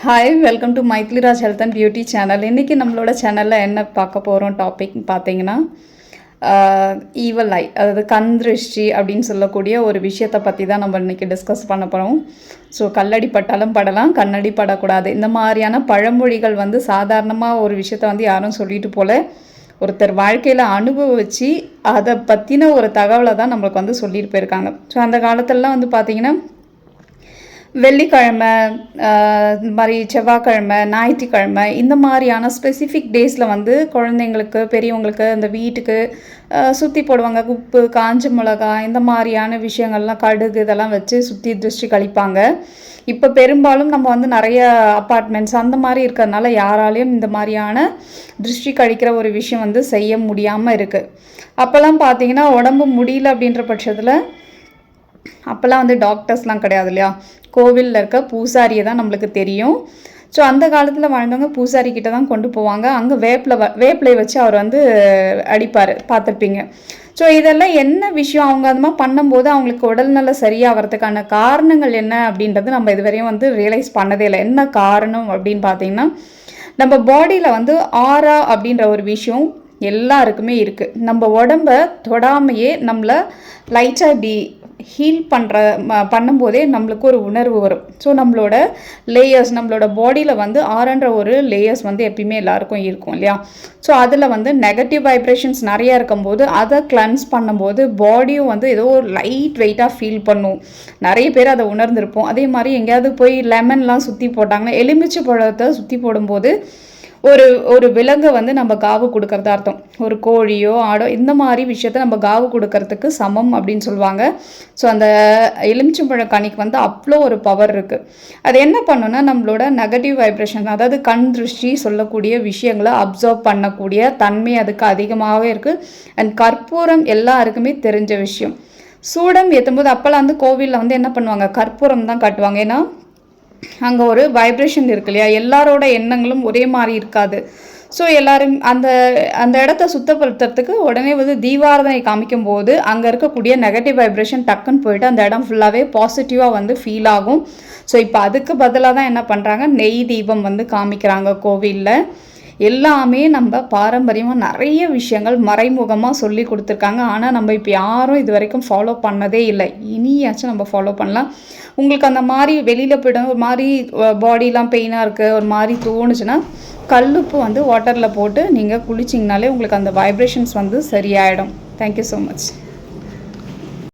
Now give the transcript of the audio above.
Hi welcome to Maithliraj health and beauty channel இன்றைக்கி நம்மளோட சேனலில் என்ன பார்க்க போகிறோம் டாபிக் பார்த்தீங்கன்னா ஈவல் ஐ அதாவது கண் திருஷ்டி அப்படின்னு சொல்லக்கூடிய ஒரு விஷயத்தை பற்றி தான் நம்ம இன்றைக்கி டிஸ்கஸ் பண்ண போகிறோம் ஸோ கல்லடி பட்டாலும் படலாம் கண்ணடி படக்கூடாது. இந்த மாதிரியான பழமொழிகள் வந்து சாதாரணமாக ஒரு விஷயத்த வந்து யாரும் சொல்லிட்டு போல ஒருத்தர் வாழ்க்கையில் அனுபவித்து அதை பற்றின ஒரு தகவலை தான் நம்மளுக்கு வந்து சொல்லிட்டு போயிருக்காங்க. ஸோ அந்த காலத்திலலாம் வந்து பார்த்திங்கன்னா வெள்ளிக்கிழமை இந்த மாதிரி செவ்வாய்க்கிழமை ஞாயிற்றுக்கிழமை இந்த மாதிரியான ஸ்பெசிஃபிக் டேஸில் வந்து குழந்தைங்களுக்கு பெரியவங்களுக்கு அந்த வீட்டுக்கு சுற்றி போடுவாங்க. உப்பு காஞ்ச மிளகா இந்த மாதிரியான விஷயங்கள்லாம் கடுகு இதெல்லாம் வச்சு சுற்றி திருஷ்டி கழிப்பாங்க. இப்போ பெரும்பாலும் நம்ம வந்து நிறைய அப்பார்ட்மெண்ட்ஸ் அந்த மாதிரி இருக்கிறதுனால யாராலையும் இந்த மாதிரியான திருஷ்டி கழிக்கிற ஒரு விஷயம் வந்து செய்ய முடியாமல் இருக்குது அப்போல்லாம் பார்த்தீங்கன்னா உடம்பு முடியல அப்படின்ற பட்சத்தில் அப்போல்லாம் வந்து டாக்டர்ஸ்லாம் கிடையாது இல்லையா? கோவிலில் இருக்க பூசாரியை தான் நம்மளுக்கு தெரியும். ஸோ அந்த காலத்தில் வாழ்ந்தவங்க பூசாரி கிட்ட தான் கொண்டு போவாங்க. அங்கே வேப்பில் வ வேப்பிலை வச்சு அவர் வந்து அடிப்பார் பார்த்துருப்பீங்க. ஸோ இதெல்லாம் என்ன விஷயம்? அவங்க அது மாதிரி பண்ணும்போது அவங்களுக்கு உடல்நல சரியாகிறதுக்கான காரணங்கள் என்ன அப்படின்றது நம்ம இதுவரையும் வந்து ரியலைஸ் பண்ணதே இல்லை. என்ன காரணம் அப்படின்னு பார்த்தீங்கன்னா நம்ம பாடியில் வந்து ஆரா அப்படின்ற ஒரு விஷயம் எல்லாருக்குமே இருக்குது நம்ம உடம்ப தொடாமையே நம்மளை லைட்டாக இப்படி ஹீல் பண்ணுற பண்ணும்போதே நம்மளுக்கு ஒரு உணர்வு வரும். ஸோ நம்மளோட லேயர்ஸ் நம்மளோட பாடியில் வந்து ஆறுன்ற ஒரு லேயர்ஸ் வந்து எப்பயுமே எல்லாருக்கும் இருக்கும் இல்லையா? ஸோ அதில் வந்து நெகட்டிவ் வைப்ரேஷன்ஸ் நிறையா இருக்கும்போது அதை கிளன்ஸ் பண்ணும்போது பாடியும் வந்து ஏதோ ஒரு லைட் வெயிட்டாக ஃபீல் பண்ணும். நிறைய பேர் அதை உணர்ந்திருப்போம். அதே மாதிரி எங்கேயாவது போய் லெமன்லாம் சுற்றி போட்டாங்கன்னா எலுமிச்சை பழத்தை சுற்றி போடும்போது ஒரு ஒரு விலங்கை வந்து நம்ம காவு கொடுக்கறதா அர்த்தம். ஒரு கோழியோ ஆடோ இந்த மாதிரி விஷயத்த நம்ம காவு கொடுக்கறதுக்கு சமம் அப்படின்னு சொல்லுவாங்க. ஸோ அந்த எலுமிச்சம்பழ கனிக்கு வந்து அவ்வளோ ஒரு பவர் இருக்குது அது என்ன பண்ணுன்னா நம்மளோட நெகட்டிவ் வைப்ரேஷன் அதாவது கண் திருஷ்டி சொல்லக்கூடிய விஷயங்களை அப்சர்வ் பண்ணக்கூடிய தன்மை அதுக்கு அதிகமாகவே இருக்குது அண்ட் கற்பூரம் எல்லாருக்குமே தெரிஞ்ச விஷயம். சூடம் ஏற்றும்போது அப்போல்லாம் வந்து கோவிலில் வந்து என்ன பண்ணுவாங்க? கற்பூரம் தான் காட்டுவாங்க. ஏன்னா அங்கே ஒரு வைப்ரேஷன் இருக்கு இல்லையா? எல்லாரோட எண்ணங்களும் ஒரே மாதிரி இருக்காது. ஸோ எல்லாரும் அந்த அந்த இடத்த சுத்தப்படுத்துறதுக்கு உடனே வந்து தீபாரதனை காமிக்கும் போது அங்கே இருக்கக்கூடிய நெகட்டிவ் வைப்ரேஷன் டக்குன்னு போயிட்டு அந்த இடம் ஃபுல்லாகவே பாசிட்டிவாக வந்து ஃபீல் ஆகும். ஸோ இப்போ அதுக்கு பதிலாக தான் என்ன பண்ணுறாங்க நெய் தீபம் வந்து காமிக்கிறாங்க கோவிலில். எல்லாமே நம்ம பாரம்பரியமாக நிறைய விஷயங்கள் மறைமுகமாக சொல்லி கொடுத்துருக்காங்க. ஆனால் நம்ம இப்போ யாரும் இது வரைக்கும் ஃபாலோ பண்ணதே இல்லை. இனியாச்சும் நம்ம ஃபாலோ பண்ணலாம். உங்களுக்கு அந்த மாதிரி வெளியில் போய்டும் ஒரு மாதிரி பாடிலாம் பெயினாக இருக்குது ஒரு மாதிரி தோணுச்சுன்னா கல்லுப்பு வந்து வாட்டரில் போட்டு நீங்கள் குளிச்சிங்கனாலே உங்களுக்கு அந்த வைப்ரேஷன்ஸ் வந்து சரியாயிடும். Thank you so much